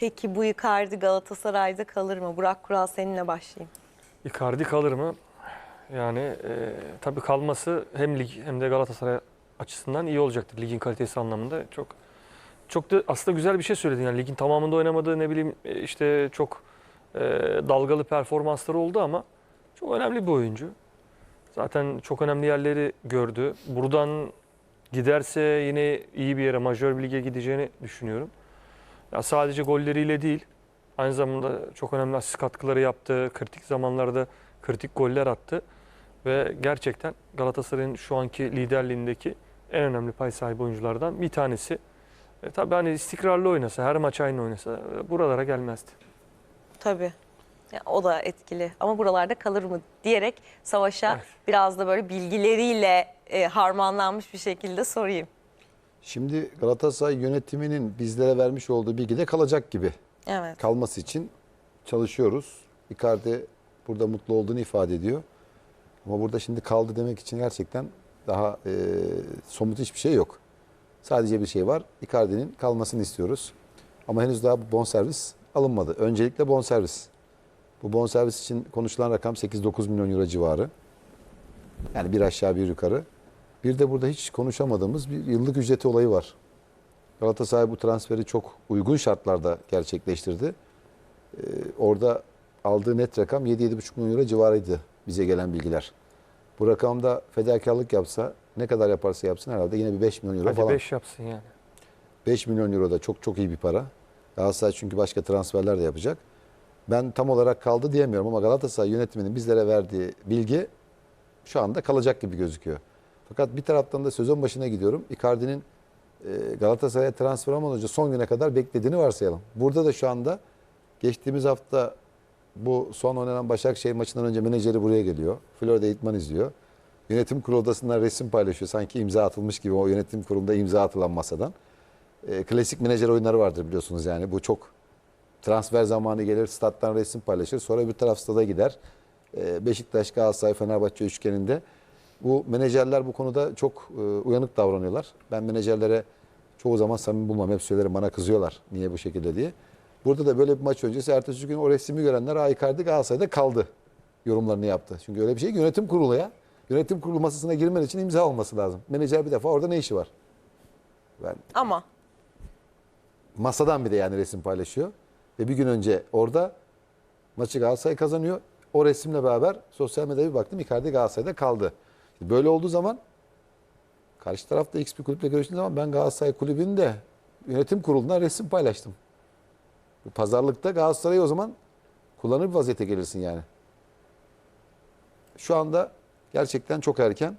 Peki bu Icardi Galatasaray'da kalır mı? Burak Kural seninle başlayayım. Icardi kalır mı? Yani e, tabii kalması hem lig hem de Galatasaray açısından iyi olacaktır ligin kalitesi anlamında. Çok çok da aslında güzel bir şey söyledin. Yani ligin tamamında oynamadığı ne bileyim e, işte çok e, dalgalı performansları oldu ama çok önemli bir oyuncu. Zaten çok önemli yerleri gördü. Buradan giderse yine iyi bir yere, majör bir lige gideceğini düşünüyorum. Ya sadece golleriyle değil, aynı zamanda çok önemli asist katkıları yaptı. Kritik zamanlarda kritik goller attı. Ve gerçekten Galatasaray'ın şu anki liderliğindeki en önemli pay sahibi oyunculardan bir tanesi. E, tabii hani istikrarlı oynasa, her maç aynı oynasa e, buralara gelmezdi. Tabii. Ya, o da etkili. Ama buralarda kalır mı diyerek Savaş'a Evet. biraz da böyle bilgileriyle e, harmanlanmış bir şekilde sorayım. Şimdi Galatasaray yönetiminin bizlere vermiş olduğu bilgi de kalacak gibi. Evet. Kalması için çalışıyoruz. Icardi burada mutlu olduğunu ifade ediyor. Ama burada şimdi kaldı demek için gerçekten daha e, somut hiçbir şey yok. Sadece bir şey var. Icardi'nin kalmasını istiyoruz. Ama henüz daha bu bonservis alınmadı. Öncelikle bonservis. Bu bonservis için konuşulan rakam 8-9 milyon euro civarı. Yani bir aşağı bir yukarı. Bir de burada hiç konuşamadığımız bir yıllık ücreti olayı var. Galatasaray bu transferi çok uygun şartlarda gerçekleştirdi. Ee, orada aldığı net rakam 7-7,5 milyon euro civarıydı bize gelen bilgiler. Bu rakamda fedakarlık yapsa ne kadar yaparsa yapsın herhalde yine bir 5 milyon euro Hadi falan. 5 yapsın yani. 5 milyon euro da çok çok iyi bir para. Galatasaray çünkü başka transferler de yapacak. Ben tam olarak kaldı diyemiyorum ama Galatasaray yönetiminin bizlere verdiği bilgi şu anda kalacak gibi gözüküyor. Fakat bir taraftan da sezon başına gidiyorum. Icardi'nin e, Galatasaray'a transfer olmadan önce son güne kadar beklediğini varsayalım. Burada da şu anda geçtiğimiz hafta bu son oynanan Başakşehir maçından önce menajeri buraya geliyor. Florida İtman izliyor. Yönetim kurulu odasından resim paylaşıyor. Sanki imza atılmış gibi o yönetim kurulunda imza atılan masadan. E, klasik menajer oyunları vardır biliyorsunuz yani. Bu çok transfer zamanı gelir, stat'tan resim paylaşır. Sonra bir taraf stada gider. E, Beşiktaş, Galatasaray, Fenerbahçe üçgeninde. Bu menajerler bu konuda çok e, uyanık davranıyorlar. Ben menajerlere çoğu zaman samimi bulmam. Hep söylerim bana kızıyorlar niye bu şekilde diye. Burada da böyle bir maç öncesi ertesi gün o resmi görenler "Aa, Icardi Galatasaray'da kaldı yorumlarını yaptı. Çünkü öyle bir şey ki yönetim kurulu ya. Yönetim kurulu masasına girmen için imza olması lazım. Menajer bir defa orada ne işi var? Ben Ama masadan bir de yani resim paylaşıyor. Ve bir gün önce orada maçı Galatasaray kazanıyor. O resimle beraber sosyal medyada bir baktım Icardi Galatasaray'da kaldı. Böyle olduğu zaman karşı tarafta X bir kulüple görüştüğüm zaman ben Galatasaray kulübünde yönetim kurulundan resim paylaştım. Bu pazarlıkta Galatasaray'ı o zaman kullanır bir vaziyete gelirsin yani. Şu anda gerçekten çok erken.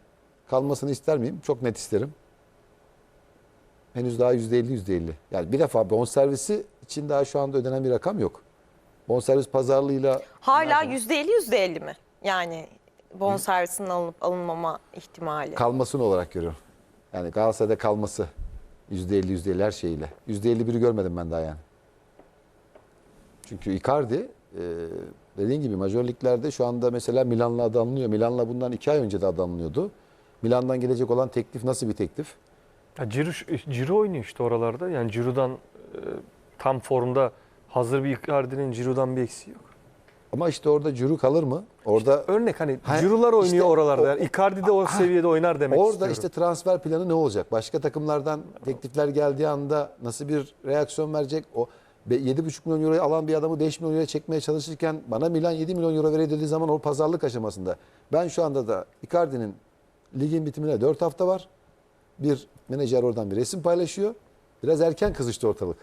Kalmasını ister miyim? Çok net isterim. Henüz daha %50 %50. Yani bir defa bonservisi için daha şu anda ödenen bir rakam yok. Bonservis pazarlığıyla hala %50 %50 mi? Yani bonservisinin alınıp alınmama ihtimali. kalmasını olarak görüyorum. Yani Galatasaray'da kalması %50 %50 her şeyiyle. %51'i görmedim ben daha yani. Çünkü Icardi e, dediğin gibi majör liglerde şu anda mesela Milan'la adı anılıyor. Milan'la bundan iki ay önce de adı anılıyordu. Milan'dan gelecek olan teklif nasıl bir teklif? Ya Ciro, Ciro oynuyor işte oralarda. Yani Ciro'dan e, tam formda hazır bir Icardi'nin Ciro'dan bir eksiği yok. Ama işte orada cürü kalır mı? Orada Örnek hani Ha, oynuyor işte oralarda. Yani Icardi de o seviyede oynar demek Orada istiyorum. işte transfer planı ne olacak? Başka takımlardan teklifler geldiği anda nasıl bir reaksiyon verecek? O be- 7,5 milyon euroyu alan bir adamı 5 milyon euroya çekmeye çalışırken bana Milan 7 milyon euro veriyor dediği zaman o pazarlık aşamasında. Ben şu anda da Icardi'nin ligin bitimine 4 hafta var. Bir menajer oradan bir resim paylaşıyor. Biraz erken kızıştı ortalık.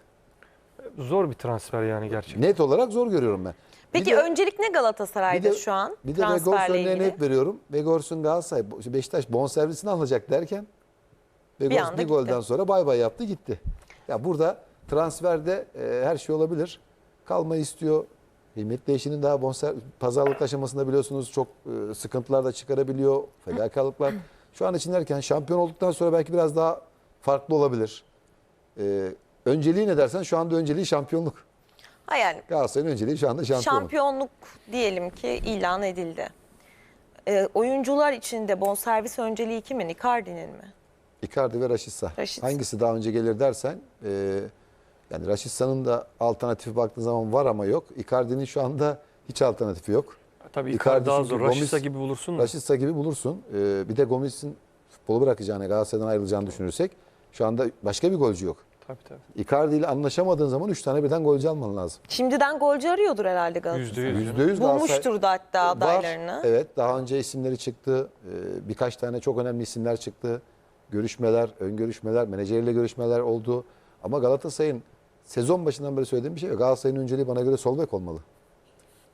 Zor bir transfer yani gerçekten. Net olarak zor görüyorum ben. Peki Bir de- öncelik ne Galatasaray'da bir de- şu an Bir de Vegors örneğini hep veriyorum. Vegors'un Galatasaray, Beşiktaş bonservisini alacak derken Vegors bir, gitti. golden sonra bay bay yaptı gitti. Ya burada transferde e, her şey olabilir. Kalmayı istiyor. Kıymetli eşinin daha bonser pazarlık aşamasında biliyorsunuz çok e, sıkıntılar da çıkarabiliyor. Fedakarlıklar. Şu an için derken şampiyon olduktan sonra belki biraz daha farklı olabilir. E, önceliği ne dersen şu anda önceliği şampiyonluk. Ha yani Galatasaray'ın önceliği şu anda şampiyonluk. şampiyonluk diyelim ki ilan edildi. Ee, oyuncular içinde bonservis önceliği kimin? Icardi'nin mi? Icardi ve Rashica. Rashica. Hangisi daha önce gelir dersen e, Yani Raşitsa'nın da alternatifi baktığın zaman var ama yok. Icardi'nin şu anda hiç alternatifi yok. Tabii Icardi daha çünkü zor. Gomis- Raşitsa gibi bulursun da. Raşitsa gibi bulursun. Ee, bir de Gomis'in futbolu bırakacağını, Galatasaray'dan ayrılacağını düşünürsek şu anda başka bir golcü yok. Tabii tabii. Icardi ile anlaşamadığın zaman 3 tane birden golcü alman lazım. Şimdiden golcü arıyordur herhalde Galatasaray. yüz. Yüzde yüz Galatasaray- Bulmuştur da hatta Var. adaylarını. Evet daha önce isimleri çıktı. Ee, birkaç tane çok önemli isimler çıktı. Görüşmeler, ön görüşmeler, menajeriyle görüşmeler oldu. Ama Galatasaray'ın sezon başından beri söylediğim bir şey yok. Galatasaray'ın önceliği bana göre sol bek olmalı.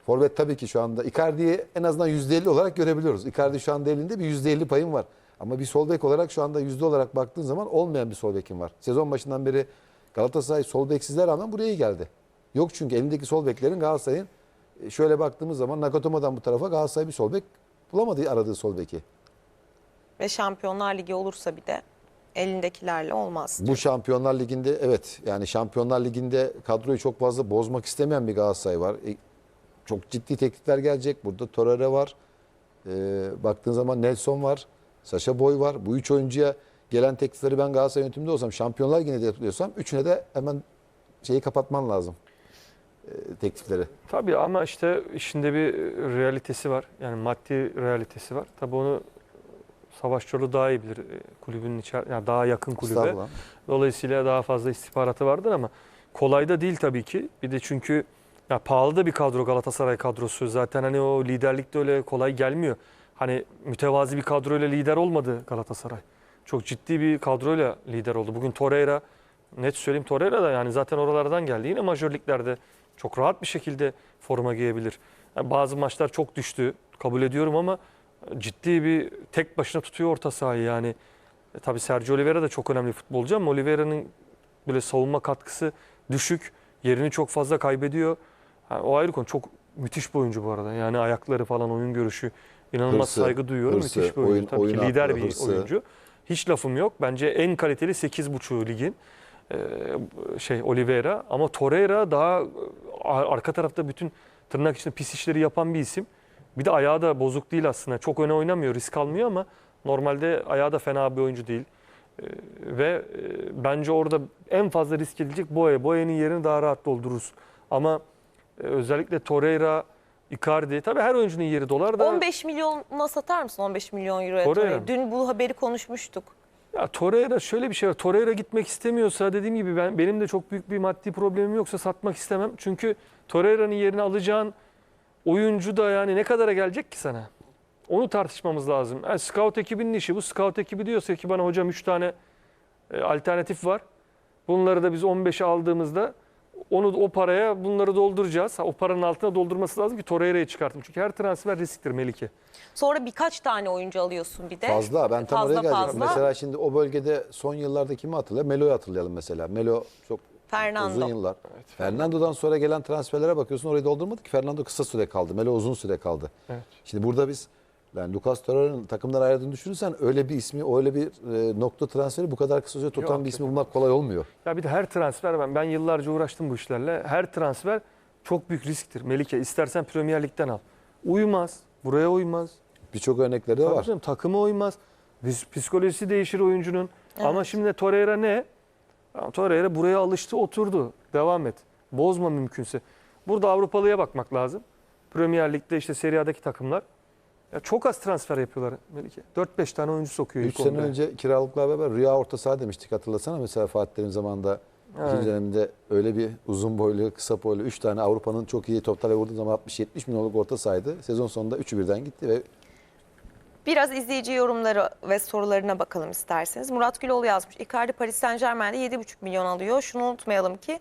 Forvet tabii ki şu anda Icardi'yi en azından %50 olarak görebiliyoruz. Icardi şu anda elinde bir %50 payım var. Ama bir sol bek olarak şu anda yüzde olarak baktığın zaman olmayan bir sol bekim var. Sezon başından beri Galatasaray sol beksizler rağmen buraya iyi geldi. Yok çünkü elindeki sol beklerin Galatasaray'ın e, şöyle baktığımız zaman Nagatomo'dan bu tarafa Galatasaray bir sol bek bulamadı aradığı sol beki. Ve Şampiyonlar Ligi olursa bir de elindekilerle olmaz. Bu Şampiyonlar Ligi'nde evet yani Şampiyonlar Ligi'nde kadroyu çok fazla bozmak istemeyen bir Galatasaray var. E, çok ciddi teklifler gelecek. Burada Torreira var. E, baktığın zaman Nelson var. Saşa Boy var. Bu üç oyuncuya gelen teklifleri ben Galatasaray yönetiminde olsam Şampiyonlar Ligi'ne de yapıyorsam üçüne de hemen şeyi kapatman lazım. E, teklifleri. Tabii ama işte işinde bir realitesi var. Yani maddi realitesi var. Tabii onu Savaş Çorlu daha iyi bilir. E, Kulübün içer yani daha yakın kulübe. Dolayısıyla daha fazla istihbaratı vardır ama kolay da değil tabii ki. Bir de çünkü ya pahalı da bir kadro Galatasaray kadrosu. Zaten hani o liderlik de öyle kolay gelmiyor. Hani mütevazi bir kadroyla lider olmadı Galatasaray. Çok ciddi bir kadroyla lider oldu. Bugün Torreira net söyleyeyim Torreira da yani zaten oralardan geldi. Yine majörliklerde çok rahat bir şekilde forma giyebilir. Yani bazı maçlar çok düştü kabul ediyorum ama ciddi bir tek başına tutuyor orta sahayı yani. E, tabii Sergio Oliveira da çok önemli futbolcu ama Oliveira'nın böyle savunma katkısı düşük. Yerini çok fazla kaybediyor. Ha, o ayrı konu. Çok müthiş bir oyuncu bu arada. Yani ayakları falan oyun görüşü inanılmaz Hırsı, saygı duyuyorum. hırsı, müthiş bir oyuncu. oyun- tabii oyun ki lider bir hırsı. oyuncu. Hiç lafım yok. Bence en kaliteli 8.5'u ligin. Ee, şey Oliveira ama Torreira daha e, ar- arka tarafta bütün tırnak içinde pis işleri yapan bir isim. Bir de ayağı da bozuk değil aslında. Çok öne oynamıyor, risk almıyor ama normalde ayağı da fena bir oyuncu değil. Ee, ve e, bence orada en fazla risk edilecek Boya. Boya'nın yerini daha rahat doldururuz. Ama e, özellikle Torreira, Icardi, tabii her oyuncunun yeri dolar da 15 milyona satar mısın 15 milyon euroya Torreira? Dün bu haberi konuşmuştuk. Ya Torreira şöyle bir şey var. Torreira gitmek istemiyorsa dediğim gibi ben benim de çok büyük bir maddi problemim yoksa satmak istemem. Çünkü Torreira'nın yerini alacağın oyuncu da yani ne kadara gelecek ki sana? Onu tartışmamız lazım. Yani scout ekibinin işi bu. Scout ekibi diyorsa ki bana hocam 3 tane e, alternatif var. Bunları da biz 15'e aldığımızda onu o paraya bunları dolduracağız. Ha, o paranın altına doldurması lazım ki Torreira'yı çıkartın. Çünkü her transfer risktir Melike. Sonra birkaç tane oyuncu alıyorsun bir de. Fazla. Ben tam Fazla oraya gelecektim. fazla. Mesela şimdi o bölgede son yıllarda kimi hatırlayalım? Melo'yu hatırlayalım mesela. Melo çok Fernando. uzun yıllar. Fernando'dan sonra gelen transferlere bakıyorsun orayı doldurmadı ki. Fernando kısa süre kaldı. Melo uzun süre kaldı. Evet. Şimdi burada biz yani Lucas Torreira'nın takımdan ayrıldığını düşünürsen öyle bir ismi, öyle bir e, nokta transferi bu kadar kısa süre tutan Yok, bir ismi bulmak kolay olmuyor. Ya bir de her transfer ben ben yıllarca uğraştım bu işlerle. Her transfer çok büyük risktir. Melike istersen Premier Lig'den al. Uymaz. Buraya uymaz. Birçok örnekleri de Tabii var. canım, takımı uymaz. Psikolojisi değişir oyuncunun. Ama şimdi Torreira ne? Torreira buraya alıştı, oturdu. Devam et. Bozma mümkünse. Burada Avrupalıya bakmak lazım. Premier Lig'de işte Serie A'daki takımlar ya çok az transfer yapıyorlar Melike. 4-5 tane oyuncu sokuyor 3 ilk sene 11'e. önce kiralıklar beraber Rüya orta saha demiştik hatırlasana mesela Fatih Terim zamanında Evet. ikinci döneminde öyle bir uzun boylu kısa boylu 3 tane Avrupa'nın çok iyi toplara vurduğu zaman 60-70 milyonluk orta sahaydı. Sezon sonunda 3'ü birden gitti ve Biraz izleyici yorumları ve sorularına bakalım isterseniz. Murat Güloğlu yazmış. Icardi Paris Saint Germain'de 7,5 milyon alıyor. Şunu unutmayalım ki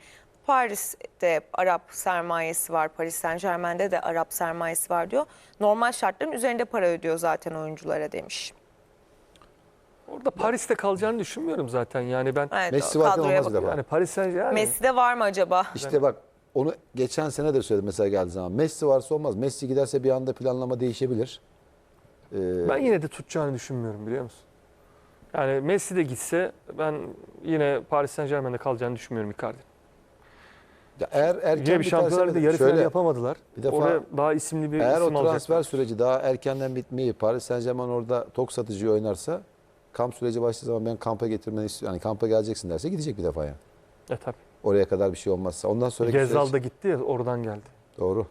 Paris'te Arap sermayesi var. Paris Saint Germain'de de Arap sermayesi var diyor. Normal şartların üzerinde para ödüyor zaten oyunculara demiş. Orada Paris'te kalacağını düşünmüyorum zaten. Yani ben Evet, Messi o varken kadroya olmaz bir bak- yani Paris Saint yani Messi'de var mı acaba? işte bak onu geçen sene de söyledim mesela geldiği zaman. Messi varsa olmaz. Messi giderse bir anda planlama değişebilir. Ee, Ben yine de tutacağını düşünmüyorum biliyor musun? Yani Messi de gitse ben yine Paris Saint Germain'de kalacağını düşünmüyorum Icardi. Ya eğer erken bir Şampiyonlar yarı final yapamadılar. bir defa- Oraya daha isimli bir Eğer o isim transfer alacaklar. süreci daha erkenden bitmeyi Paris Saint Germain orada tok satıcıyı oynarsa kamp süreci başladığı zaman ben kampa getirmeni istiyorum. Yani kampa geleceksin derse gidecek bir defa yani. E tabii. Oraya kadar bir şey olmazsa. Ondan sonraki Gezzal süreç- da gitti ya oradan geldi. Doğru.